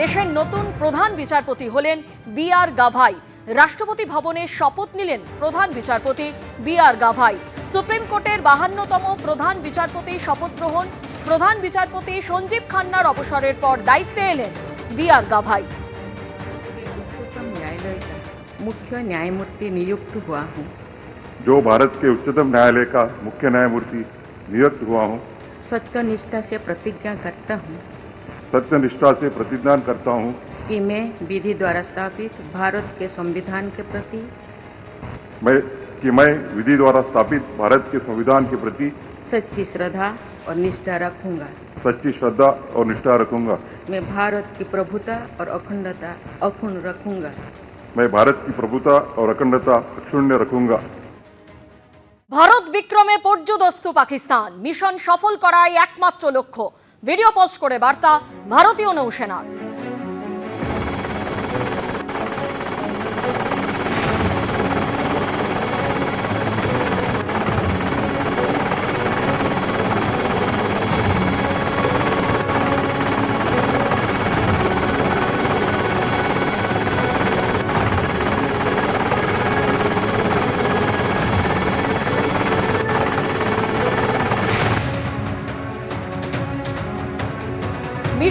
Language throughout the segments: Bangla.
দেশের নতুন প্রধান বিচারপতি হলেন বি আর গাভাই রাষ্ট্রপতি ভবনে শপথ নিলেন প্রধান বিচারপতি বি আর গাভাই সুপ্রিম কোর্টের বাহান্নতম প্রধান বিচারপতি শপথ গ্রহণ প্রধান বিচারপতি সঞ্জীব খান্নার অবসরের পর দায়িত্বে এলেন বি আর গাভাই उच्चतम न्यायालय का मुख्य न्यायमूर्ति नियुक्त हुआ हूँ जो भारत के उच्चतम न्यायालय का मुख्य न्यायमूर्ति नियुक्त हुआ हूँ सत्यनिष्ठा से प्रतिज्ञा करता हूँ सत्य निष्ठा से प्रतिज्ञान करता हूँ कि मैं विधि द्वारा स्थापित भारत के संविधान के प्रति मैं कि मैं विधि द्वारा स्थापित भारत के संविधान के प्रति सच्ची श्रद्धा और निष्ठा रखूंगा सच्ची श्रद्धा और निष्ठा रखूंगा मैं भारत की प्रभुता और अखंडता अक्षुण्ण रखूंगा मैं भारत की प्रभुता और अखंडता अक्षुण्य रखूंगा ভারত বিক্রমে পর্যদস্তু পাকিস্তান মিশন সফল করাই একমাত্র লক্ষ্য ভিডিও পোস্ট করে বার্তা ভারতীয় নৌসেনার।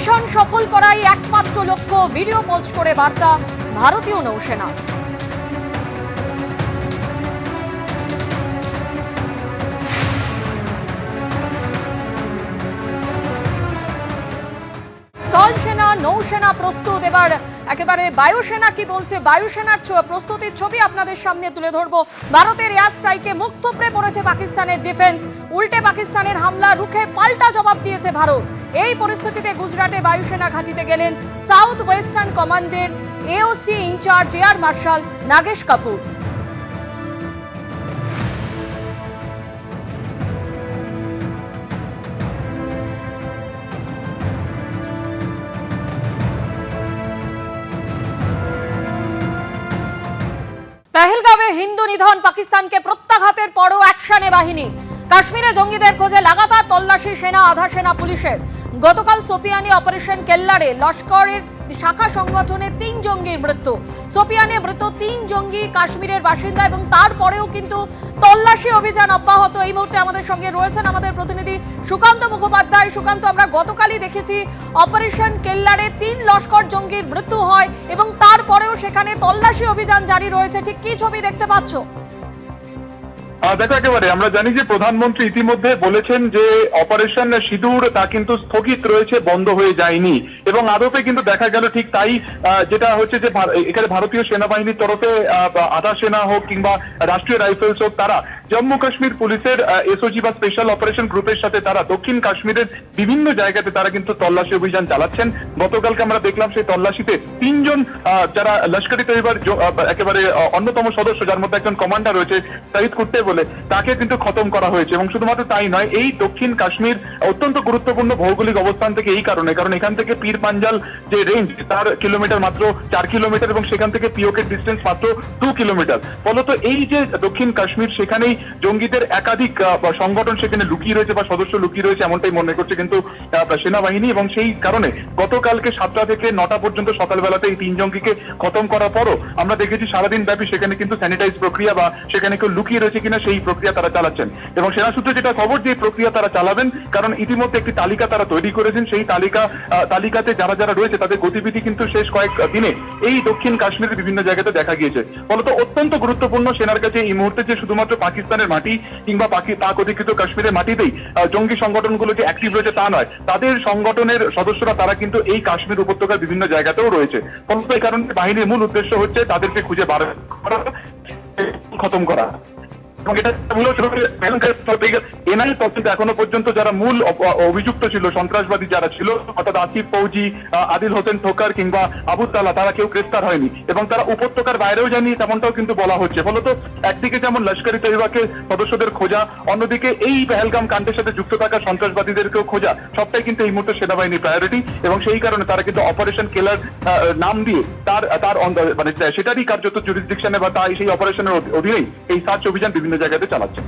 মিশন সফল করাই একমাত্র লক্ষ্য ভিডিও পোস্ট করে বার্তা ভারতীয় নৌসেনা। নৌসেনা প্রস্তুত। এবার একেবারে বায়ুসেনা কি বলছে? বায়ুসেনার প্রস্তুতির ছবি আপনাদের সামনে তুলে ধরব। ভারতের এয়ার স্ট্রাইকে মুখ থুবড়ে পড়েছে পাকিস্তানের ডিফেন্স। উল্টে পাকিস্তানের হামলা রুখে পাল্টা জবাব দিয়েছে ভারত। এই পরিস্থিতিতে গুজরাটে বায়ুসেনা ঘাঁটিতে গেলেন সাউথ ওয়েস্টার্ন কমান্ডের AOC in charge air marshal Nagesh Kapoor. Hindu নিধন পাকিস্তানকে প্রত্যাঘাতের পরও অ্যাকশনে বাহিনী। কাশ্মীরে জঙ্গিদের খোঁজে লাগাতার তল্লাশি সেনা, আধা সেনা পুলিশের। গতকাল সোপিয়ানি অপারেশন কেল্লারে লস্করের শাখা সংগঠনে তিন জঙ্গির মৃত্যু। সোপিয়ানে মৃত তিন জঙ্গি কাশ্মীরের বাসিন্দা এবং তারপরেও কিন্তু তল্লাশি অভিযান অব্যাহত এই মুহূর্তে আমাদের সঙ্গে রয়েছেন আমাদের প্রতিনিধি সুকান্ত মুখোপাধ্যায়। সুকান্ত, আমরা গতকালই দেখেছি অপারেশন কেল্লারে তিন লস্কর জঙ্গির মৃত্যু হয় এবং তারপরেও সেখানে তল্লাশি অভিযান জারি রয়েছে। ঠিক কি ছবি দেখতে পাচ্ছ? দেখো একেবারে, আমরা জানি যে প্রধানমন্ত্রী ইতিমধ্যে বলেছেন যে অপারেশন সিঁদুর তা কিন্তু স্থগিত রয়েছে, বন্ধ হয়ে যায়নি। এবং আদপে কিন্তু দেখা গেল ঠিক তাই যেটা হচ্ছে যে এখানে ভারতীয় সেনাবাহিনীর তরফে আধা সেনা হোক কিংবা রাষ্ট্রীয় রাইফেলস হোক তারা জম্মু কাশ্মীর পুলিশের এসওজি বা স্পেশাল অপারেশন গ্রুপের সাথে তারা দক্ষিণ কাশ্মীরের বিভিন্ন জায়গাতে তারা কিন্তু তল্লাশি অভিযান চালাচ্ছেন। গতকালকে আমরা দেখলাম সেই তল্লাশিতে তিনজন যারা লস্করি তৈবার একেবারে অন্যতম সদস্য যার মধ্যে একজন কমান্ডার রয়েছে সাইদ কুট্টে বলে, তাকে কিন্তু খতম করা হয়েছে এবং শুধুমাত্র তাই নয়, এই দক্ষিণ কাশ্মীর অত্যন্ত গুরুত্বপূর্ণ ভৌগোলিক অবস্থান থেকে এই কারণে, কারণ এখান থেকে পীর পাঞ্জাল যে রেঞ্জ তার কিলোমিটার মাত্র চার কিলোমিটার এবং সেখান থেকে পিওকের ডিস্টেন্স মাত্র দু কিলোমিটার ফলত এই যে দক্ষিণ কাশ্মীর, সেখানেই জঙ্গিদের একাধিক সংগঠন সেখানে লুকিয়ে রয়েছে বা সদস্য লুকিয়ে রয়েছে এমনটাই মনে করছে কিন্তু সেনাবাহিনী এবং সেই কারণে গতকালকে সাতটা থেকে নটা পর্যন্ত সকালবেলাতে এই তিন জঙ্গিকে খতম করার পরও আমরা দেখেছি সারাদিন ব্যাপী সেখানে কিন্তু স্যানিটাইজ প্রক্রিয়া বা সেখানে কেউ লুকিয়ে রয়েছে কিনা সেই প্রক্রিয়া তারা চালাচ্ছেন। এবং সেনা সূত্রে যেটা খবর যে প্রক্রিয়া তারা চালাবেন, কারণ ইতিমধ্যে একটি তালিকা তারা তৈরি করেছেন, সেই তালিকা তালিকাতে যারা যারা রয়েছে তাদের গতিবিধি কিন্তু শেষ কয়েক দিনে এই দক্ষিণ কাশ্মীরের বিভিন্ন জায়গাতে দেখা গিয়েছে। ফলত অত্যন্ত গুরুত্বপূর্ণ সেনার কাছে এই মুহূর্তে যে শুধুমাত্র পাকিস্তানের মাটি কিংবা পাকি অধিকৃত কাশ্মীরের মাটিতেই জঙ্গি সংগঠনগুলো যে অ্যাক্টিভ রয়েছে তা নয়। তাদের সংগঠনের সদস্যরা, তারা কিন্তু এই কাশ্মীর উপত্যকার বিভিন্ন জায়গাতেও রয়েছে। ফলত এই কারণে বাহিনীর মূল উদ্দেশ্য হচ্ছে তাদেরকে খুঁজে বার করা খতম করা। এবং এটা এখনও পর্যন্ত যারা মূল অভিযুক্ত ছিল, সন্ত্রাসবাদী যারা ছিল, অর্থাৎ আসিফ ফৌজি আদিল হোসেন ঠোকার কিংবা তারা কেউ গ্রেফতার হয়নি। এবং তারা উপত্যকার বাইরেও তেমনটাও কিন্তু বলা হচ্ছে। ফলত একদিকে যেমন লস্করি তৈবাকে সদস্যদের খোঁজা, অন্যদিকে এই পেহেলগাম কাণ্ডের সাথে যুক্ত থাকা সন্ত্রাসবাদীদেরকেও খোঁজা, সবটাই কিন্তু এই মুহূর্তে সেনাবাহিনীর প্রায়োরিটি এবং সেই কারণে তারা কিন্তু অপারেশন কেলার নাম দিয়ে তার তার মানে সেটারই কার্যত জুরিসডিকশনে বা তাই সেই অপারেশনের অধীনেই এই সার্চ অভিযান বিভিন্ন জায়গাতে চালাচ্ছে।